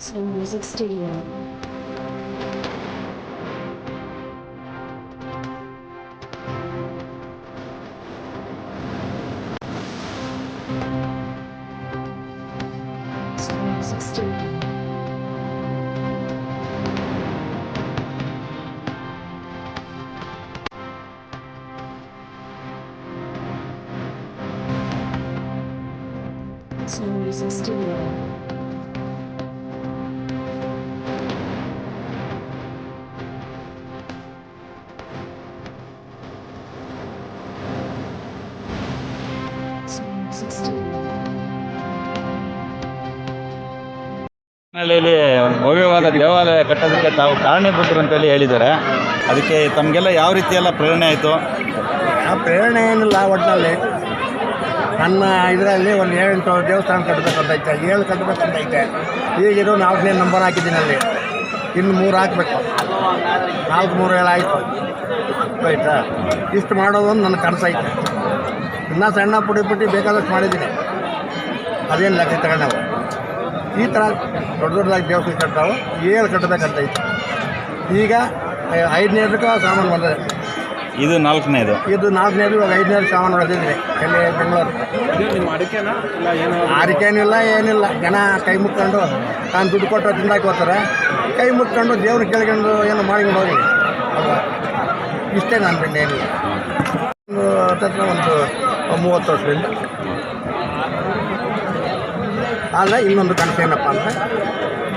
Slow Music Studio. Slow Music Studio. Slow Music Studio. ಒಂದು ಭವ್ಯವಾದ ದೇವಾಲಯ ಕಟ್ಟೋದಕ್ಕೆ ತಾವು ಕಾರಣೀಭೂತರು ಅಂತೇಳಿ ಹೇಳಿದ್ದಾರೆ. ಅದಕ್ಕೆ ತಮಗೆಲ್ಲ ಯಾವ ರೀತಿ ಎಲ್ಲ ಪ್ರೇರಣೆ ಆಯಿತು? ಆ ಪ್ರೇರಣೆ ಏನಿಲ್ಲ ಒಟ್ಟಿನಲ್ಲಿ ನನ್ನ ಇದರಲ್ಲಿ ಒಂದು ಏಳೆಂಟು ದೇವಸ್ಥಾನ ಕಟ್ಟಬೇಕಂತ ಐತೆ ಏಳು ಕಟ್ಟಬೇಕಂತ ಐತೆ ಈಗಿರೋ ನಾಲ್ಕನೇ ನಂಬರ್ ಹಾಕಿದ್ದೀನಿ ಅಲ್ಲಿ. ಇನ್ನು ಮೂರು ಹಾಕಬೇಕು. ನಾಲ್ಕು ಮೂರು ಏಳು ಆಯಿತು. ಆಯಿತಾ? ಇಷ್ಟು ಮಾಡೋದೊಂದು ನನ್ನ ಕನಸೈತೆ. ಇನ್ನೂ ಸಣ್ಣ ಪುಡಿ ಪುಟ್ಟಿ ಬೇಕಾದಷ್ಟು ಮಾಡಿದ್ದೀನಿ. ಅದೇನು ಲೆಕ್ಕ ತಗೊಂಡವು ಈ ಥರ ದೊಡ್ಡ ದೊಡ್ಡದಾಗಿ ದೇವಸ್ಥಾನ ಕಟ್ಟಾವು ಏಳು ಕಟ್ಟಬೇಕಂತ ಐತೆ ಈಗ ಐದನೇದಕ್ಕೆ ಸಾಮಾನು ಬಂದಿದೆ. ಇದು ನಾಲ್ಕನೇದು. ಇದು ನಾಲ್ಕನೇದು ಇವಾಗ ಐದನೇದು ಸಾಮಾನು ಹೊಡೆದಿದ್ರಿ ಎಲ್ಲಿ ಬೆಂಗಳೂರು. ಅಡಿಕೆನಿಲ್ಲ ಏನಿಲ್ಲ. ಜನ ಕೈ ಮುಕ್ಕೊಂಡು ನಾನು ದುಡ್ಡು ಕೊಟ್ಟು ತಿಂದಾಕಿ ಹೋಗ್ತಾರೆ. ಕೈ ಮುಟ್ಕೊಂಡು ದೇವ್ರಿಗೆ ಕೇಳ್ಕೊಂಡು ಏನು ಮಾಡಿಕೊಂಡು ಹೋಗಿ. ಇಷ್ಟೇ ನಾನು ಏನಿಲ್ಲ ಒಂದು ಹತ್ರ ಒಂದು ಮೂವತ್ತು ವರ್ಷದಿಂದ ಆದರೆ ಇನ್ನೊಂದು ಕನಸು ಏನಪ್ಪ ಅಂದರೆ,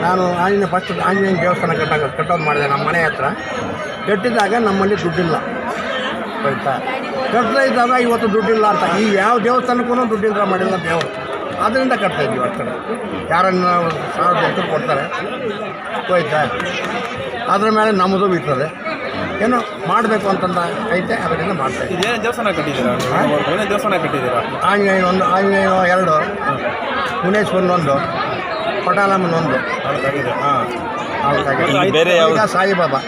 ನಾನು ಆಂಜನೇಯ ಫಸ್ಟ್ ಆಂಜನೇಯ ದೇವಸ್ಥಾನ ಕಟ್ಟಾಗ ಕಟ್ಟೋದು ಮಾಡಿದೆ, ನಮ್ಮ ಮನೆ ಹತ್ರ. ಕಟ್ಟಿದಾಗ ನಮ್ಮಲ್ಲಿ ದುಡ್ಡಿಲ್ಲ. ಆಯ್ತಾ? ಕಟ್ತಾ ಇದ್ದಾಗ ಇವತ್ತು ದುಡ್ಡಿಲ್ಲ ಅಂತ. ಈ ಯಾವ ದೇವಸ್ಥಾನಕ್ಕೂ ದುಡ್ಡಿಲ್ಲ ಮಾಡಿಲ್ಲ ದೇವರು. ಅದರಿಂದ ಕಟ್ತಾ ಇದ್ದೀವಿ ಆ ಕಡೆ. ಯಾರನ್ನ ಹೆಸರು ಕೊಡ್ತಾರೆ. ಹೋಯ್ತಾ ಅದರ ಮೇಲೆ ನಮ್ಮದು ಬೀಳ್ತದೆ. ಏನೋ ಮಾಡಬೇಕು ಅಂತಂದ ಐತೆ ಅದರಿಂದ ಮಾಡ್ತಾ ಇದ್ದೀವಿ ಇದೇನು ದೇವಸ್ಥಾನ ಕಟ್ಟಿದ್ದೀರಾ? ಏನೇ ದೇವಸ್ಥಾನ ಕಟ್ಟಿದ್ದೀರಾ? ಆಂಜನೇಯ ಒಂದು ಆಂಜನೇಯ ಎರಡು ಮುನೇಶ್ವರನ ಒಂದು ಪಟಾಲಮ್ಮನ ಒಂದು. ಹಾಂ ಬೇರೆ ಈಗ ಸಾಯಿಬಾಬಾ.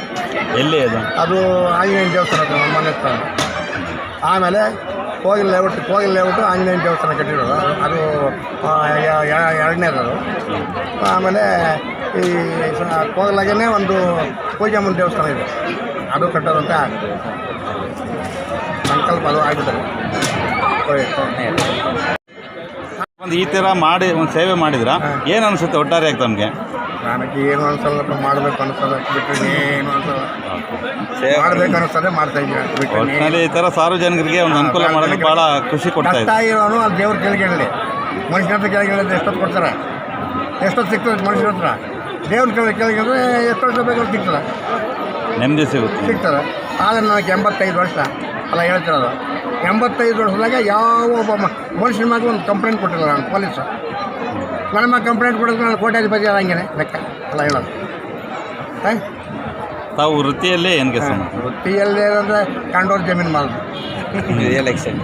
ಎಲ್ಲಿ ಅದು? ಅದು ಆಂಜನೇಯ ದೇವಸ್ಥಾನ ನಮ್ಮ ಮನೆ ಹತ್ರ. ಆಮೇಲೆ ಕೋಗಿಲ್ ಲೇಔಟ್ ಕೋಗಿಲ್ ಲೇಔಟು ಆಂಜನೇಯ ದೇವಸ್ಥಾನ ಕಟ್ಟಿರೋದು. ಅದು ಆ, ಯ- ಯ- ಎರಡನೇದು ಅದು ಆಮೇಲೆ ಈ ಸ- ಕೋಗಿಲಾಗೇನೆ ಒಂದು ಪೂಜಾಮನ್ ದೇವಸ್ಥಾನ ಇದೆ. ಅದು ಕಟ್ಟೋದಂತ ಸಂಕಲ್ಪ ಅದು ಆಗಿದ್ದಾರೆ ಒಂದು ಈ ಥರ ಮಾಡಿ ಒಂದು ಸೇವೆ ಮಾಡಿದ್ರ? ಏನು ಅನಿಸುತ್ತೆ ಒಟ್ಟಾರೆಯಾಗಿ ತಮಗೆ? ನನಗೆ ಏನು ಅನ್ಸಲ್ಲಪ್ಪ ಮಾಡಬೇಕು ಅನ್ಸಲ್ಲ ಬಿಟ್ಟರೆ ಏನು ಅನ್ಸಲ್ಲ. ಸೇವೆ ಮಾಡ್ಬೇಕು ಅನಿಸ್ತದೆ ಮಾಡ್ತಾ ಇದ್ದೀನಿ ಈ ಥರ ಸಾರ್ವಜನಿಕರಿಗೆ ಒಂದು ಅನುಕೂಲ ಮಾಡೋದು ಭಾಳ ಖುಷಿ ಕೊಡ್ತಾ ಇದೆ. ಇರೋನು ಅಲ್ಲಿ ದೇವ್ರ ಕೆಳಗೇಳಿ ಮನುಷ್ಯನ ಹತ್ರ ಹೇಳಿದ್ರೆ ಎಷ್ಟೊತ್ತು ಕೊಡ್ತಾರೆ? ಎಷ್ಟೊತ್ತು ಸಿಗ್ತದೆ ಮನುಷ್ಯನ ಹತ್ರ? ದೇವ್ರ ಕೆಳಗೆ ಕೆಳಗೆ ಎಷ್ಟೊತ್ತು ಬೇಕಾದ್ರೂ ಸಿಗ್ತದೆ. ನೆಮ್ಮದಿ ಸಿಗುತ್ತೆ. ಸಿಗ್ತದೆ. ಆದರೆ ನನಗೆ ಎಂಬತ್ತೈದು ವರ್ಷ. ಅಲ್ಲ ಹೇಳ್ತಿರೋದು. ಎಂಬತ್ತೈದು ವರ್ಷದಾಗ ಯಾವ ಒಬ್ಬ ಮನುಷ್ಯನ ಮಗ ಒಂದು ಕಂಪ್ಲೇಂಟ್ ಕೊಟ್ಟಿಲ್ಲ ನಾನು ಪೊಲೀಸು ನನ್ನ ಮಗ ಕಂಪ್ಲೇಂಟ್ ಕೊಡೋದು ನಾನು ಕೋಟ್ಯಾಧಿಪತಿ ಹಂಗೇನೆ ಲೆಕ್ಕ. ಅಲ್ಲ ಹೇಳೋದು. ಹಾಂ ತಾವು ವೃತ್ತಿಯಲ್ಲೇ ಏನು ಕೆಲಸ ವೃತ್ತಿಯಲ್ಲಿ ಅಂದರೆ ಕಂಡೋರ್ ಜಮೀನು ಮಾಡೋದು ಎಲೆಕ್ಷನ್